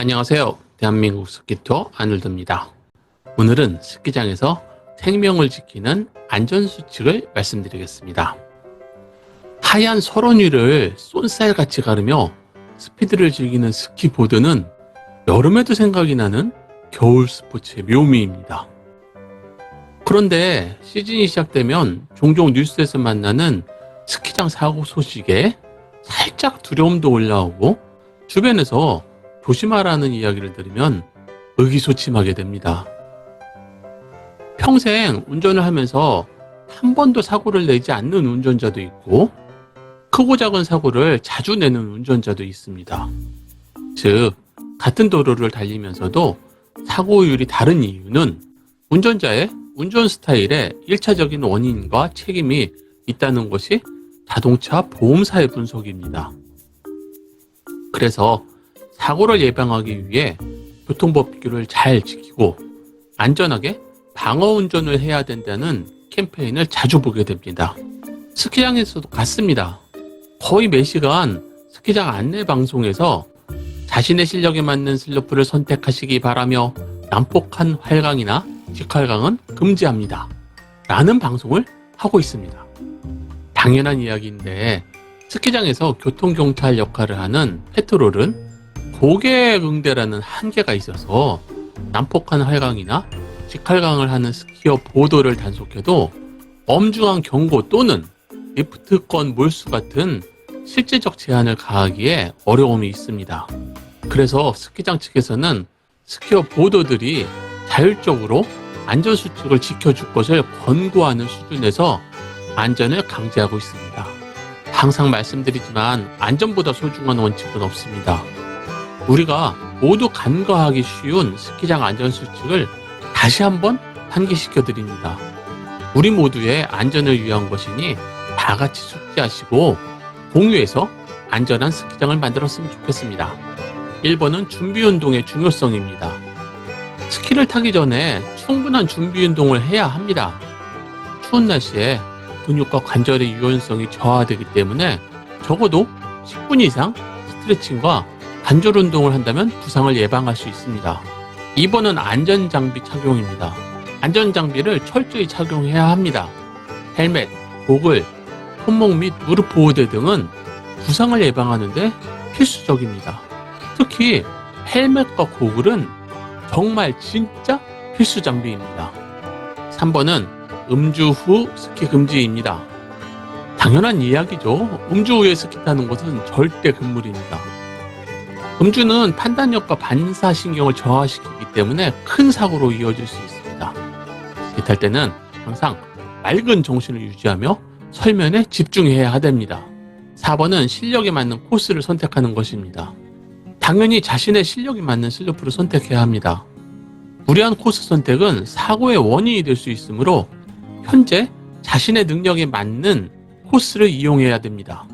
안녕하세요. 대한민국 스키터 아놀드입니다. 오늘은 스키장에서 생명을 지키는 안전수칙을 말씀드리겠습니다. 하얀 설원 위를 쏜살같이 가르며 스피드를 즐기는 스키보드는 여름에도 생각이 나는 겨울 스포츠의 묘미입니다. 그런데 시즌이 시작되면 종종 뉴스에서 만나는 스키장 사고 소식에 살짝 두려움도 올라오고 주변에서 조심하라는 이야기를 들으면 의기소침하게 됩니다. 평생 운전을 하면서 한 번도 사고를 내지 않는 운전자도 있고 크고 작은 사고를 자주 내는 운전자도 있습니다. 즉, 같은 도로를 달리면서도 사고율이 다른 이유는 운전자의 운전 스타일에 1차적인 원인과 책임이 있다는 것이 자동차 보험사의 분석입니다. 그래서 사고를 예방하기 위해 교통법규를 잘 지키고 안전하게 방어 운전을 해야 된다는 캠페인을 자주 보게 됩니다. 스키장에서도 같습니다. 거의 매 시간 스키장 안내 방송에서 자신의 실력에 맞는 슬로프를 선택하시기 바라며 난폭한 활강이나 직활강은 금지합니다. 라는 방송을 하고 있습니다. 당연한 이야기인데 스키장에서 교통경찰 역할을 하는 페트롤은 고객 응대라는 한계가 있어서 난폭한 활강이나 직활강을 하는 스키어 보도를 단속해도 엄중한 경고 또는 리프트권 몰수 같은 실제적 제한을 가하기에 어려움이 있습니다. 그래서 스키장 측에서는 스키어 보도들이 자율적으로 안전수칙을 지켜줄 것을 권고하는 수준에서 안전을 강제하고 있습니다. 항상 말씀드리지만 안전보다 소중한 원칙은 없습니다. 우리가 모두 간과하기 쉬운 스키장 안전수칙을 다시 한번 환기시켜 드립니다. 우리 모두의 안전을 위한 것이니 다 같이 숙지하시고 공유해서 안전한 스키장을 만들었으면 좋겠습니다. 1번은 준비 운동의 중요성입니다. 스키를 타기 전에 충분한 준비 운동을 해야 합니다. 추운 날씨에 근육과 관절의 유연성이 저하되기 때문에 적어도 10분 이상 스트레칭과 관절 운동을 한다면 부상을 예방할 수 있습니다. 2번은 안전장비 착용입니다. 안전장비를 철저히 착용해야 합니다. 헬멧, 고글, 손목 및 무릎 보호대 등은 부상을 예방하는데 필수적입니다. 특히 헬멧과 고글은 정말 진짜 필수 장비입니다. 3번은 음주 후 스키 금지입니다. 당연한 이야기죠. 음주 후에 스키 타는 것은 절대 금물입니다. 음주는 판단력과 반사신경을 저하시키기 때문에 큰 사고로 이어질 수 있습니다. 스키 탈 때는 항상 맑은 정신을 유지하며 설면에 집중해야 됩니다. 4번은 실력에 맞는 코스를 선택하는 것입니다. 당연히 자신의 실력에 맞는 슬로프를 선택해야 합니다. 무리한 코스 선택은 사고의 원인이 될 수 있으므로 현재 자신의 능력에 맞는 코스를 이용해야 됩니다.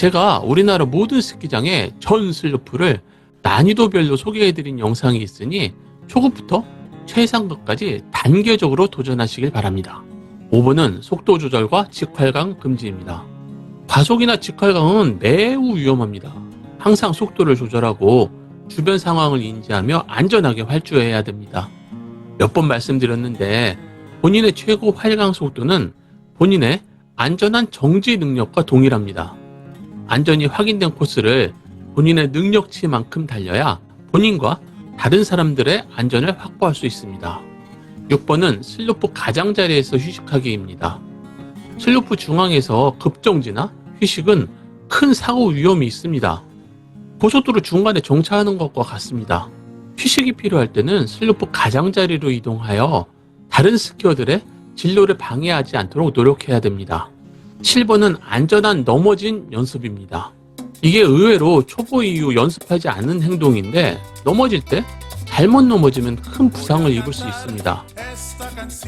제가 우리나라 모든 스키장의 전 슬로프를 난이도별로 소개해드린 영상이 있으니 초급부터 최상급까지 단계적으로 도전하시길 바랍니다. 5번은 속도 조절과 직활강 금지입니다. 과속이나 직활강은 매우 위험합니다. 항상 속도를 조절하고 주변 상황을 인지하며 안전하게 활주해야 됩니다. 몇 번 말씀드렸는데 본인의 최고 활강 속도는 본인의 안전한 정지 능력과 동일합니다. 안전이 확인된 코스를 본인의 능력치만큼 달려야 본인과 다른 사람들의 안전을 확보할 수 있습니다. 6번은 슬로프 가장자리에서 휴식하기입니다. 슬로프 중앙에서 급정지나 휴식은 큰 사고 위험이 있습니다. 고속도로 중간에 정차하는 것과 같습니다. 휴식이 필요할 때는 슬로프 가장자리로 이동하여 다른 스키어들의 진로를 방해하지 않도록 노력해야 됩니다. 7번은 안전한 넘어진 연습입니다. 이게 의외로 초보 이후 연습하지 않은 행동인데 넘어질 때 잘못 넘어지면 큰 부상을 입을 수 있습니다.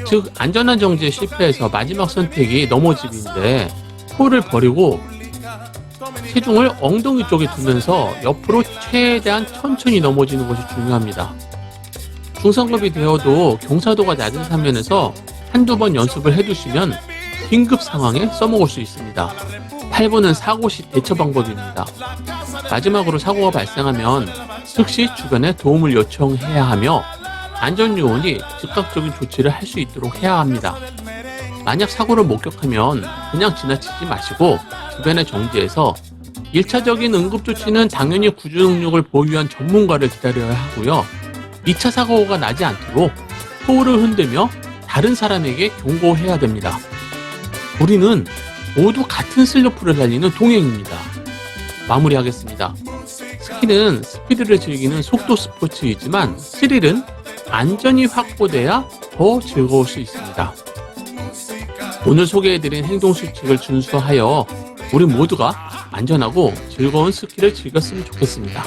즉 안전한 정지에 실패해서 마지막 선택이 넘어지기인데 폴을 버리고 체중을 엉덩이 쪽에 두면서 옆으로 최대한 천천히 넘어지는 것이 중요합니다. 중상급이 되어도 경사도가 낮은 사면에서 한두 번 연습을 해두시면 긴급 상황에 써먹을 수 있습니다. 8번은 사고 시 대처 방법입니다. 마지막으로 사고가 발생하면 즉시 주변에 도움을 요청해야 하며 안전요원이 즉각적인 조치를 할 수 있도록 해야 합니다. 만약 사고를 목격하면 그냥 지나치지 마시고 주변에 정지해서 1차적인 응급조치는 당연히 구조 능력을 보유한 전문가를 기다려야 하고요. 2차 사고가 나지 않도록 포울을 흔들며 다른 사람에게 경고해야 됩니다. 우리는 모두 같은 슬로프를 달리는 동행입니다. 마무리하겠습니다. 스키는 스피드를 즐기는 속도 스포츠이지만 스릴은 안전이 확보돼야 더 즐거울 수 있습니다. 오늘 소개해드린 행동 수칙을 준수하여 우리 모두가 안전하고 즐거운 스키를 즐겼으면 좋겠습니다.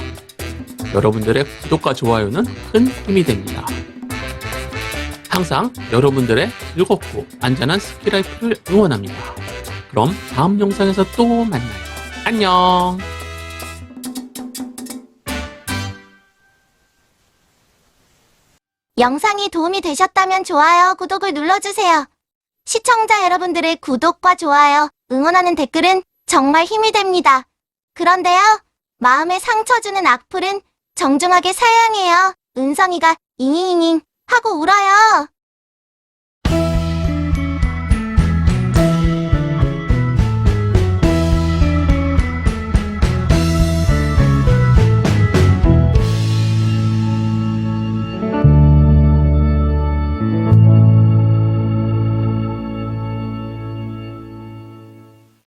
여러분들의 구독과 좋아요는 큰 힘이 됩니다. 항상 여러분들의 즐겁고 안전한 스키라이프를 응원합니다. 그럼 다음 영상에서 또 만나요. 안녕! 영상이 도움이 되셨다면 좋아요, 구독을 눌러주세요. 시청자 여러분들의 구독과 좋아요, 응원하는 댓글은 정말 힘이 됩니다. 그런데요, 마음에 상처 주는 악플은 정중하게 사양해요. 은성이가 잉잉잉 하고 울어요.